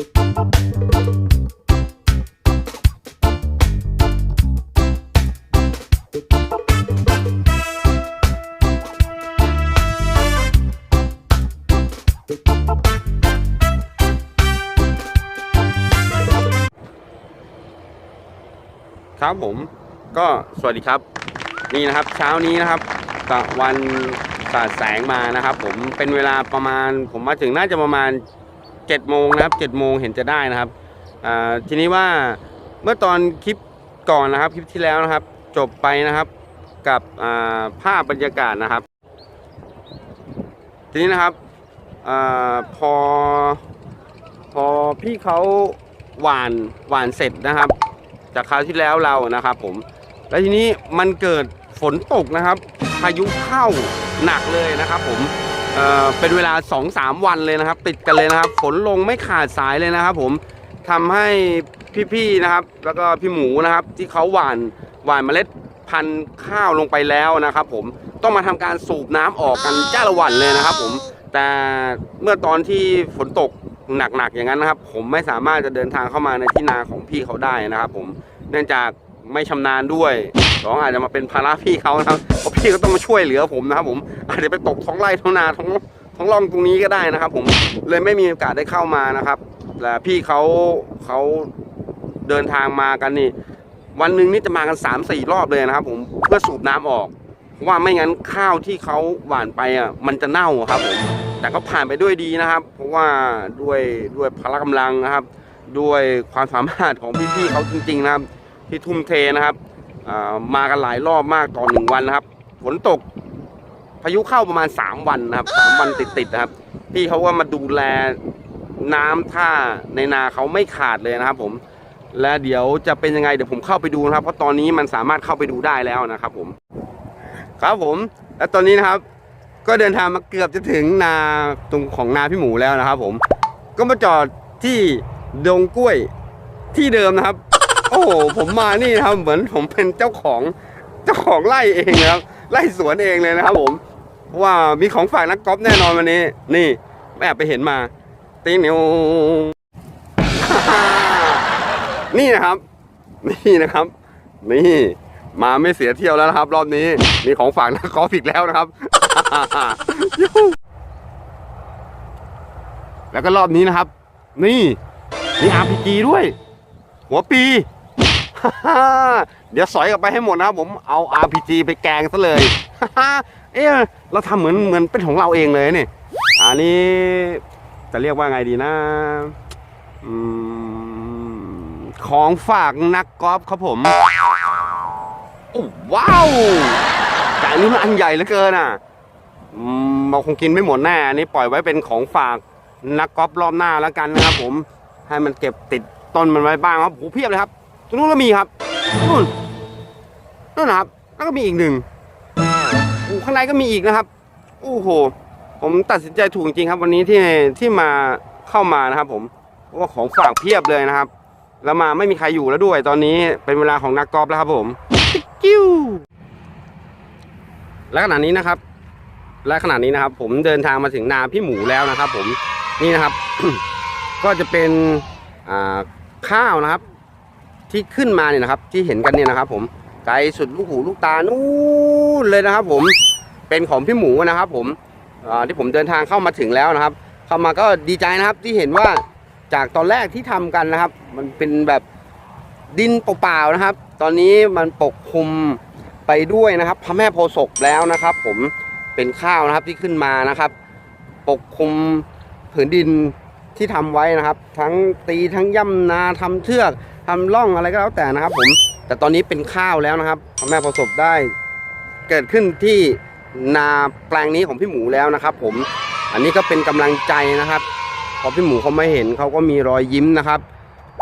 ครับผมก็สวัสดีครับ นี่นะครับเช้านี้นะครับตะวันสาดแสงมานะครับ ผมเป็นเวลาประมาณ ผมมาถึงน่าจะประมาณ 7จ็ดโมงนะครับเจ็ดโมงเห็นจะได้นะครับทีนี้ว่าเมื่อตอนคลิปก่อนนะครับ คลิปที่แล้วนะครับ จบไปนะครับกับภาพบรรยากาศนะครับ ทีนี้นะครับอพอพอพี่เขาหวานหวานเสร็จนะครับ จากคราวที่แล้วเรานะครับ ผม แล้วทีนี้มันเกิดฝนตกนะครับพายุเข้าหนักเลยนะครับ ผม เเป็นเวลา 2-3 วันเลยนะครับ ติดกันเลยนะครับ ฝนลงไม่ขาดสายเลยนะครับ ผมทำให้พี่ๆนะครับ แล้วก็พี่หมูนะครับ ที่เขาหว่านหว่านเมล็ดพันธุ์ข้าวลงไปแล้วนะครับ ผมต้องมาทำการสูบน้ำออกกันจ้าละวันเลยนะครับ ผมแต่เมื่อตอนที่ฝนตกหนักๆอย่างนั้นนะครับ ผมไม่สามารถจะเดินทางเข้ามาในที่นาของพี่เขาได้นะครับ ผมเนื่องจากไม่ชำนาญด้วยสองอาจจะมาเป็นภาระพี่เขานะครับ พี่ก็ต้องมาช่วยเหลือผมนะครับผมอาจจะไปตกท้องไร่ท้องนาท้องท้องร่องตรงนี้ก็ได้นะครับ ผมเลยไม่มีโอกาสได้เข้ามานะครับและพี่เขาเขาเดินทางมากันนี่ วันหนึ่งนี่จะมากัน3ามสี่รอบเลยนะครับ ผมเพื่อสูบน้ำออกเพราะว่าไม่งั้นข้าวที่เขาหว่านไปอะมันจะเน่าครับผมแต่ก็ผ่านไปด้วยดีนะครับ เพราะว่าด้วยด้วยพละกำลังนะครับ ด้วยความสามารถของพี่ๆเขาจริงๆนะครับ ที่ทุ่มเทนะครับอ่ามากันหลายรอบมากต่อหนึ่งวันนะครับ ฝนตกพายุเข้าประมาณ3วันนะครับสามวันติดๆนะครับ พี่เขาก็มาดูแลน้ำท่าในนาเขาไม่ขาดเลยนะครับ ผม และเดี๋ยวจะเป็นยังไงเดี๋ยวผมเข้าไปดูนะครับ เพราะตอนนี้มันสามารถเข้าไปดูได้แล้วนะครับ ผม ครับผม และตอนนี้นะครับ ก็เดินทางมาเกือบจะถึงนาตรงของนาพี่หมูแล้วนะครับ ผม ก็มาจอดที่ดงกล้วยที่เดิมนะครับ โอ้โหผมมานี่นะครับเหมือนผมเป็นเจ้าของเจ้าของไร่เองนะครับ ไร่สวนเองเลยนะครับผมว่ามีของฝากนักกอล์ฟแน่นอนวันนี้ นี่แอบไปเห็นมาตีนิวนี่นะครับ นี่นะครับ นี่มาไม่เสียเที่ยวแล้วนะครับ รอบนี้ มีของฝากนักกอล์ฟอีกแล้วนะครับ แล้วก็รอบนี้นะครับ นี่มี RPG ด้วย หัวปี เดี๋ยวสอยกลับไปให้หมดนะครับผมเอา RPG ไปแกงซะเลยเอ๊ะเราทำเหมือนเหมือนเป็นของเราเองเลยนี่อันนี้จะเรียกว่าไงดีนะอืมของฝากนักกอล์ฟครับผมโอ้ว้าวแต่อันนี้มันอันใหญ่เหลือเกินอะเราคงกินไม่หมดแน่อันนี้ปล่อยไว้เป็นของฝากนักกอล์ฟรอบหน้าแล้วกันนะครับผม ให้มันเก็บติดต้นมันไว้บ้างครับโหเพียบเลยครับ ตรงนู้นก็มีครับนู่นนู่นนะครับแล้วก็มีอีกหนึ่งโอ้ข้างในก็มีอีกนะครับโอ้โห ผมตัดสินใจถูกจริงครับ วันนี้ที่ที่มาเข้ามานะครับ ผมเพราะว่าของฝากเพียบเลยนะครับ แล้วมาไม่มีใครอยู่แล้วด้วย ตอนนี้เป็นเวลาของนักกอล์ฟแล้วครับ ผมกิ้วและขณะนี้นะครับ และขณะนี้นะครับ ผมเดินทางมาถึงนาพี่หมูแล้วนะครับ ผมนี่นะครับ ก็จะเป็นข้าวนะครับ ที่ขึ้นมาเนี่ยนะครับ ที่เห็นกันเนี่ยนะครับ ผมไกลสุดลูกหูลูกตานู่นเลยนะครับ ผมเป็นของพี่หมูนะครับ ผมที่ผมเดินทางเข้ามาถึงแล้วนะครับ เข้ามาก็ดีใจนะครับที่เห็นว่าจากตอนแรกที่ทำกันนะครับ มันเป็นแบบดินเปล่าๆนะครับ ตอนนี้มันปกคลุมไปด้วยนะครับพระแม่โพศพแล้วนะครับ ผมเป็นข้าวนะครับที่ขึ้นมานะครับ ปกคลุมผืนดินที่ทำไว้นะครับ ทั้งตีทั้งย่ำนาทำเชือก ทำร่องอะไรก็แล้วแต่นะครับ ผม แต่ตอนนี้เป็นข้าวแล้วนะครับพระแม่โพธิ์ศพได้ เกิดขึ้นที่นาแปลงนี้ของพี่หมูแล้วนะครับ ผม อันนี้ก็เป็นกำลังใจนะครับพอพี่หมูเขาไม่เห็นเขาก็มีรอยยิ้มนะครับ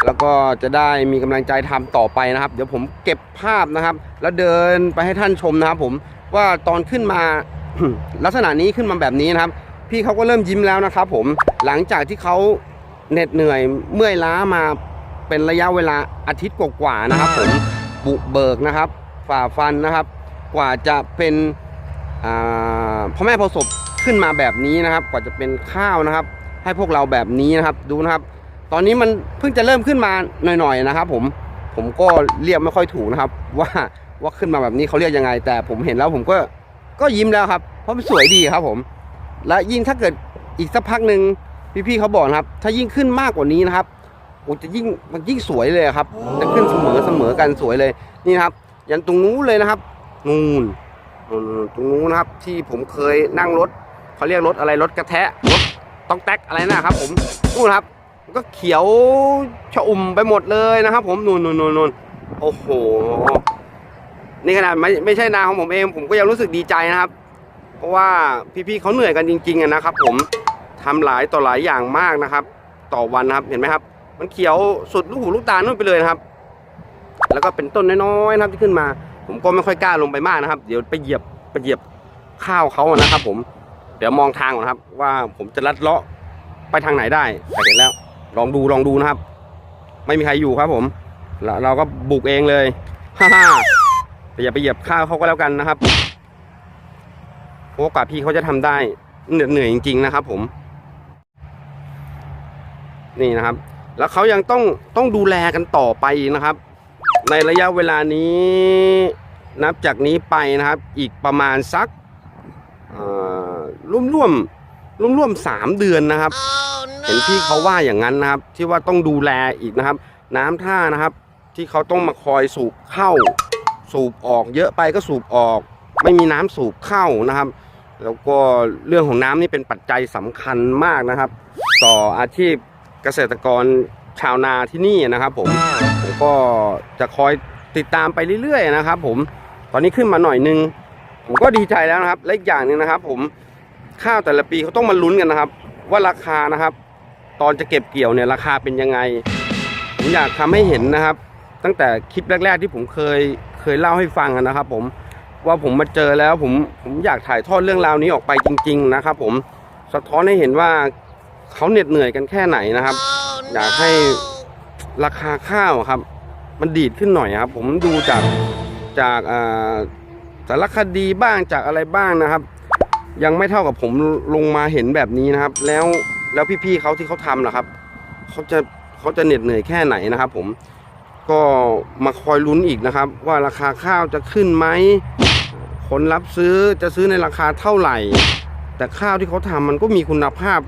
แล้วก็จะได้มีกำลังใจทำต่อไปนะครับ เดี๋ยวผมเก็บภาพนะครับ แล้วเดินไปให้ท่านชมนะครับ ผมว่าตอนขึ้นมาลักษณะนี้ขึ้นมาแบบนี้นะครับ พี่เขาก็เริ่มยิ้มแล้วนะครับ ผมหลังจากที่เขาเหน็ดเหนื่อยเมื่อยล้ามา เป็นระยะเวลาอาทิตย์กว่าๆนะครับผมบุกเบิกนะครับ ฝ่าฟันนะครับ กว่าจะเป็นอ่าพ่อแม่โพธิ์ศพขึ้นมาแบบนี้นะครับ กว่าจะเป็นข้าวนะครับ ให้พวกเราแบบนี้นะครับดูนะครับ ตอนนี้มันเพิ่งจะเริ่มขึ้นมาหน่อยๆนะครับ ผมผมก็เรียกไม่ค่อยถูกนะครับ ว่าว่าขึ้นมาแบบนี้เขาเรียกยังไง แต่ผมเห็นแล้วผมก็ก็ยิ้มแล้วครับ เพราะมันสวยดีครับผม และยิ่งถ้าเกิดอีกสักพักหนึ่งพี่ๆเขาบอกนะครับ ถ้ายิ่งขึ้นมากกว่านี้นะครับ โอ้จะยิ่งมันยิ่งสวยเลยครับ จะขึ้นเสมอเสมอกันสวยเลยนี่นะครับ ยันตรงนู้นเลยนะครับนูนนูนตรงนู้นนะครับที่ผมเคยนั่งรถเขาเรียกรถอะไรรถกระแทะรถต้องแตกอะไรนะครับ ผมนู่นครับก็เขียวชะอุ่มไปหมดเลยนะครับ ผมนูนนูนนูนโอ้โหนี่ขนาดไม่ไม่ใช่นาของผมเอง ผมก็ยังรู้สึกดีใจนะครับ เพราะว่าพี่ๆเขาเหนื่อยกันจริงๆนะครับ ผมทำหลายต่อหลายอย่างมากนะครับ ต่อวันนะครับเห็นไหมครับ มันเขียวสุดลูกหูลูกตานู่นไปเลยนะครับ แล้วก็เป็นต้นน้อยๆนะครับที่ขึ้นมา ผมก็ไม่ค่อยกล้าลงไปมากนะครับ เดี๋ยวไปเหยียบไปเหยียบข้าวเขานะครับ ผม เดี๋ยวมองทางก่อนครับ ว่าผมจะลัดเลาะไปทางไหนได้เห็นแล้ว ลองดูลองดูนะครับ ไม่มีใครอยู่ครับ ผมเราเราก็บุกเองเลยฮ่าฮ่าแต่อย่าไปเหยียบข้าวเขาก็แล้วกันนะครับเพราะว่ากว่าพี่เขาจะทำได้เหนื่อยเหนื่อยจริงๆนะครับ ผม นี่นะครับ แล้วเขายังต้องต้องดูแลกันต่อไปนะครับ ในระยะเวลานี้ นับจากนี้ไปนะครับ อีกประมาณสักร่วมร่วมร่วมร่วมสามเดือนนะครับเห็นพี่เขาว่าอย่างนั้นนะครับ ที่ว่าต้องดูแลอีกนะครับ น้ำท่านะครับ ที่เขาต้องมาคอยสูบเข้า สูบออกเยอะไปก็สูบออก ไม่มีน้ำสูบเข้านะครับ แล้วก็เรื่องของน้ำนี่เป็นปัจจัยสำคัญมากนะครับ ต่ออาชีพ กษตรกรชาวนาที่นี่นะครับ ผมผมก็จะคอยติดตามไปเรื่อยๆนะครับ ผมตอนนี้ขึ้นมาหน่อยนึง ผมก็ดีใจแล้วนะครับ และอีกอย่างหนึ่งนะครับ ผมข้าวแต่ละปีเขาต้องมาลุ้นกันนะครับ ว่าราคานะครับ ตอนจะเก็บเกี่ยวเนี่ยราคาเป็นยังไง ผมอยากทำให้เห็นนะครับ ตั้งแต่คลิปแรก ๆ ที่ผมเคยเคยเล่าให้ฟังนะครับ ผมว่าผมมาเจอแล้วผมผมอยากถ่ายทอดเรื่องราวนี้ออกไปจริง ๆ นะครับ ผมสะท้อนให้เห็นว่า เขาเหน็ดเหนื่อยกันแค่ไหนนะครับ อยากให้ราคาข้าวครับ มันดีดขึ้นหน่อยครับ ผมดูจากจากอ่าสารคดีบ้างจากอะไรบ้างนะครับ ยังไม่เท่ากับผมลงมาเห็นแบบนี้นะครับ แล้วแล้วพี่ๆเขาที่เขาทำนะครับเขาจะเขาจะเหน็ดเหนื่อยแค่ไหนนะครับ ผมก็มาคอยลุ้นอีกนะครับ ว่าราคาข้าวจะขึ้นไหมคนรับซื้อจะซื้อในราคาเท่าไหร่ แต่ข้าวที่เขาทำมันก็มีคุณภาพ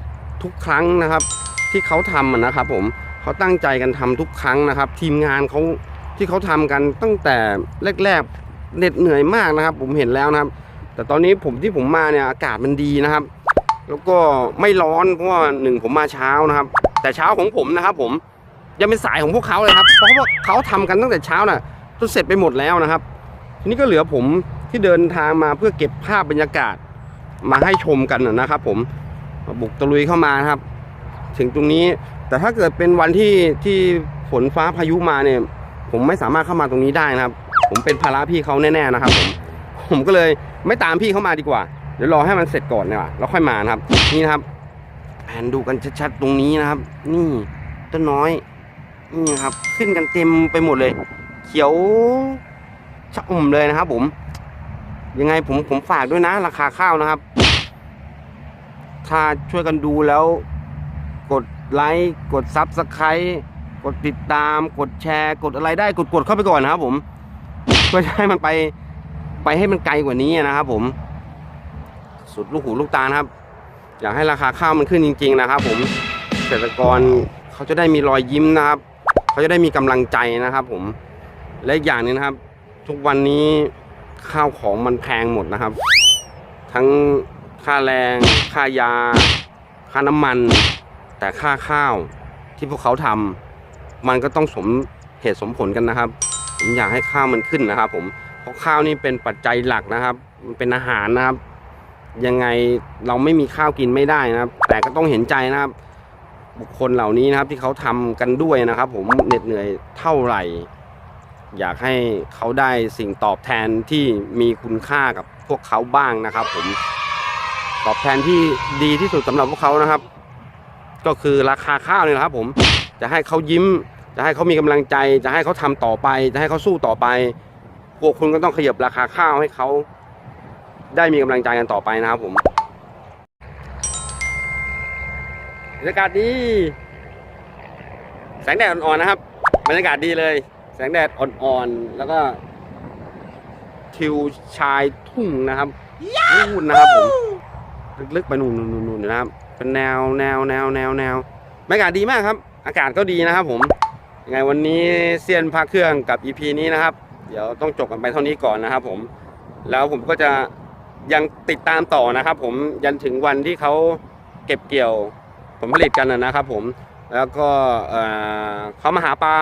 ทุกครั้งนะครับ ที่เขาทำนะครับ ผมเขาตั้งใจกันทำทุกครั้งนะครับ ทีมงานเขาที่เขาทำกันตั้งแต่แรกๆเหน็ดเหนื่อยมากนะครับ ผมเห็นแล้วนะครับ แต่ตอนนี้ผมที่ผมมาเนี่ยอากาศมันดีนะครับ แล้วก็ไม่ร้อนเพราะว่าหนึ่งผมมาเช้านะครับ แต่เช้าของผมนะครับ ผมยังเป็นสายของพวกเขาเลยครับ เพราะว่าเขาทำกันตั้งแต่เช้าน่ะจนเสร็จไปหมดแล้วนะครับ ทีนี้ก็เหลือผมที่เดินทางมาเพื่อเก็บภาพบรรยากาศมาให้ชมกันนะครับ ผม บุกตะลุยเข้ามานะครับ ถึงตรงนี้ แต่ถ้าเกิดเป็นวันที่ที่ฝนฟ้าพายุมาเนี่ย ผมไม่สามารถเข้ามาตรงนี้ได้นะครับ ผมเป็นภาระพี่เขาแน่ๆนะครับ ผมผมก็เลยไม่ตามพี่เข้ามาดีกว่า เดี๋ยวรอให้มันเสร็จก่อนดีกว่าแล้วค่อยมานะครับ นี่นะครับแผนดูกันชัดๆตรงนี้นะครับ นี่ต้นน้อยนี่ครับ ขึ้นกันเต็มไปหมดเลย เขียวชะอุ่มเลยนะครับ ผม ยังไงผมผมฝากด้วยนะ ราคาข้าวนะครับ ถ้าช่วยกันดูแล้ว กดไลค์กดซับสไครต์กดติดตาม กดแชร์ กดอะไรได้กดกดเข้าไปก่อนนะครับ ผมเพื่อให้มันไปไปให้มันไกลกว่านี้นะครับ ผม สุดลูกหูลูกตาครับ อยากให้ราคาข้าวมันขึ้นจริง ๆ นะครับ ผมเกษตรกรเขาจะได้มีรอยยิ้มนะครับ เขาจะได้มีกำลังใจนะครับ ผมและอีกอย่างนึงนะครับ ทุกวันนี้ข้าวของมันแพงหมดนะครับ ทั้ง ค่าแรง ค่ายา ค่าน้ำมัน แต่ค่าข้าวที่พวกเขาทำมันก็ต้องสมเหตุสมผลกันนะครับ ผมอยากให้ข้าวมันขึ้นนะครับ ผมเพราะข้าวนี่เป็นปัจจัยหลักนะครับ มันเป็นอาหารนะครับ ยังไงเราไม่มีข้าวกินไม่ได้นะครับ แต่ก็ต้องเห็นใจนะครับ บุคคลเหล่านี้นะครับที่เขาทำกันด้วยนะครับ ผมเหน็ดเหนื่อยเท่าไหร่ อยากให้เขาได้สิ่งตอบแทนที่มีคุณค่ากับพวกเขาบ้างนะครับ ผม ตอบแทนที่ดีที่สุดสำหรับพวกเขานะครับ ก็คือราคาข้าวนี่แหละครับ ผมจะให้เขายิ้ม จะให้เขามีกำลังใจ จะให้เขาทำต่อไป จะให้เขาสู้ต่อไปพวกคุณก็ต้องขยับราคาข้าวให้เขาได้มีกำลังใจกันต่อไปนะครับผมบรรยากาศดี แสงแดดอ่อนๆนะครับ บรรยากาศดีเลย แสงแดดอ่อนๆ แล้วก็ทิวชายทุ่งนะครับนู่นนะครับผม ลึกๆไปนู่นนู่นนู่นนะครับเป็นแนวแนวแนวแนวแนวบรรยากาศดีมากครับ อากาศก็ดีนะครับผมยังไงวันนี้เซียนพาเครื่องกับ EP นี้นะครับ เดี๋ยวต้องจบกันไปเท่านี้ก่อนนะครับ ผม แล้วผมก็จะยังติดตามต่อนะครับ ผมยันถึงวันที่เขาเก็บเกี่ยวผลผลิตกันนะนะครับ ผมแล้วก็เอ่อเขามาหาปลา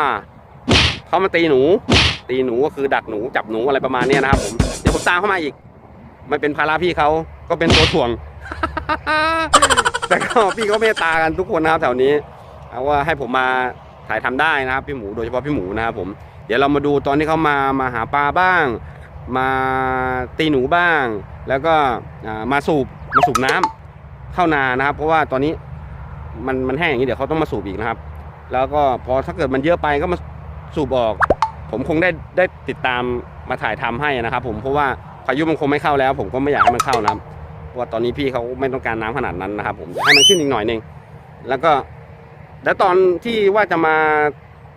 เขามาตีหนู ตีหนูก็คือดักหนูจับหนูอะไรประมาณนี้นะครับผมเดี๋ยวผมตามเข้ามาอีกไม่เป็นภาระพี่เขาก็เป็นตัวถ่วง แต่ก็พี่เขาเมตตากันทุกคนนะครับแถวนี้เอาว่าให้ผมมาถ่ายทำได้นะครับพี่หมูโดยเฉพาะพี่หมูนะครับผมเดี๋ยวเรามาดูตอนที่เขามามาหาปลาบ้าง มาตีหนูบ้าง แล้วก็มาสูบมาสูบน้ำเข้านานะครับ เพราะว่าตอนนี้มันมันแห้งอย่างนี้เดี๋ยวเขาต้องมาสูบอีกนะครับ แล้วก็พอถ้าเกิดมันเยอะไปก็มาสูบออก ผมคงได้ได้ติดตามมาถ่ายทำให้นะครับ ผมเพราะว่าพายุมันคงไม่เข้าแล้ว ผมก็ไม่อยากให้มันเข้านะครับ ว่าตอนนี้พี่เขาไม่ต้องการน้ำขนาดนั้นนะครับ ผมให้มันขึ้นอีกหน่อยหนึงแล้วก็แล้วตอนที่ว่าจะมา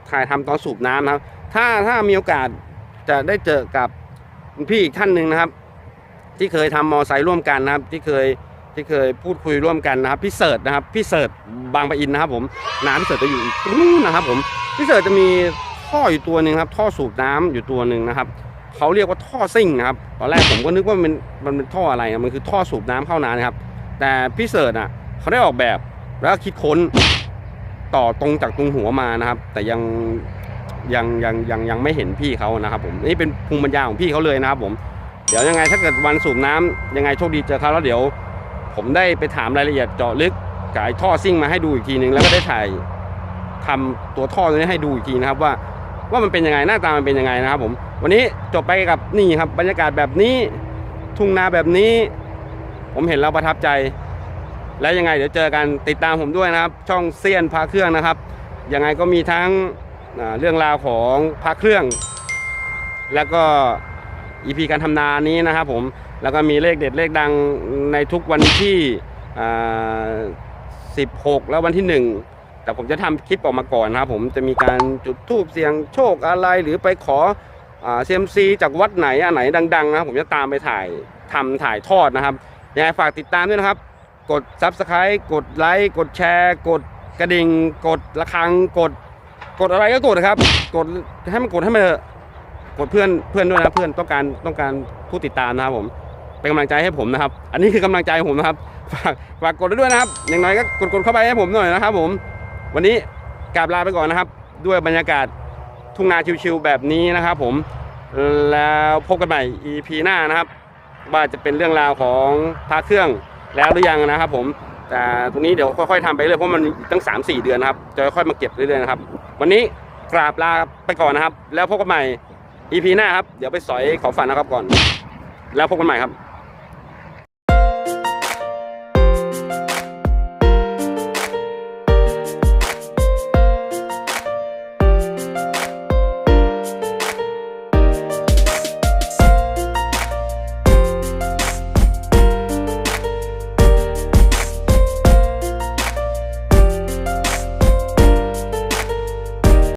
ถ่ายทำตอนสูบน้ำนะครับ ถ้าถ้ามีโอกาสจะได้เจอกับพี่อีกท่านหนึ่งนะครับ ที่เคยทำมอไซค์ร่วมกันนะครับ ที่เคยที่เคยพูดคุยร่วมกันนะครับพี่เสิร์ชนะครับพี่เสิร์ชบางปะอินนะครับ ผมน้ำพี่เสิร์ชจะอยู่ตรงนู้นนะครับ ผมพี่เสิร์ชจะมีท่ออยู่ตัวหนึ่งครับ ท่อสูบน้ำอยู่ตัวหนึ่งนะครับ เขาเรียกว่าท่อซิ่งครับตอนแรกผมก็นึกว่ามันมันเป็นท่ออะไรมันคือท่อสูบน้ำเข้านานะครับ แต่พี่เสิร์ชอะเขาได้ออกแบบแล้วคิดค้นต่อตรงจากตรงหัวมานะครับ แต่ยังยังยังยังยังไม่เห็นพี่เขานะครับผมนี่เป็นภูมิปัญญาของพี่เขาเลยนะครับผมเดี๋ยวยังไงถ้าเกิดวันสูบน้ำยังไงโชคดีเจอเขาแล้วเดี๋ยว ผมได้ไปถามรายละเอียดเจาะลึกกับไอ้ท่อซิ่งมาให้ดูอีกทีนึงแล้วก็ได้ถ่ายทำตัวท่อตัวนี้ให้ดูอีกทีนะครับว่า ว่ามันเป็นยังไงหน้าตามันเป็นยังไงนะครับผม วันนี้จบไปกับนี่ครับบรรยากาศแบบนี้ ทุ่งนาแบบนี้ ผมเห็นแล้วประทับใจ และยังไงเดี๋ยวเจอกันติดตามผมด้วยนะครับ ช่องเซียนพาเครื่องนะครับยังไงก็มีทั้งเรื่องราวของพระเครื่อง แล้วก็อีพีการทำนานี้นะครับผมแล้วก็มีเลขเด็ดเลขดังในทุกวันที่ 16 แล้ววันที่ 1 แต่ผมจะทำคลิปออกมาก่อนนะครับ ผมจะมีการจุดธูปเสียงโชคอะไรหรือไปขอเซียมซีจากวัดไหนอันไหนดังๆนะครับผมจะตามไปถ่ายทำถ่ายทอดนะครับยังไงฝากติดตามด้วยนะครับ กด Subscribe กดไลค์กดแชร์ กดกระดิ่ง กดระฆังกด กดอะไรก็กดครับ กดให้มันกดให้มันเถอะกดเพื่อนเพื่อนด้วยนะเพื่อนต้องการต้องการผู้ติดตามนะครับผมเป็นกำลังใจให้ผมนะครับ อันนี้คือกำลังใจผมนะครับฝากฝากกดด้วยนะครับอย่างน้อยก็กดกดเข้าไปให้ผมหน่อยนะครับผม วันนี้กราบลาไปก่อนนะครับ ด้วยบรรยากาศทุ่งนาชิวๆแบบนี้นะครับ ผมแล้วพบกันใหม่ EP หน้านะครับ ว่าจะเป็นเรื่องราวของพระเครื่องแล้วหรือยังนะครับ ผมแต่ตรงนี้เดี๋ยวค่อยๆทำไปเรื่อยเพราะมันตั้ง 3-4 เดือนนะครับจะค่อยๆมาเก็บเรื่อยๆนะครับ วันนี้กราบลาไปก่อนนะครับ แล้วพบกันใหม่ EP หน้าครับ เดี๋ยวไปสอยเขาฝันนะครับก่อน แล้วพบกันใหม่ครับ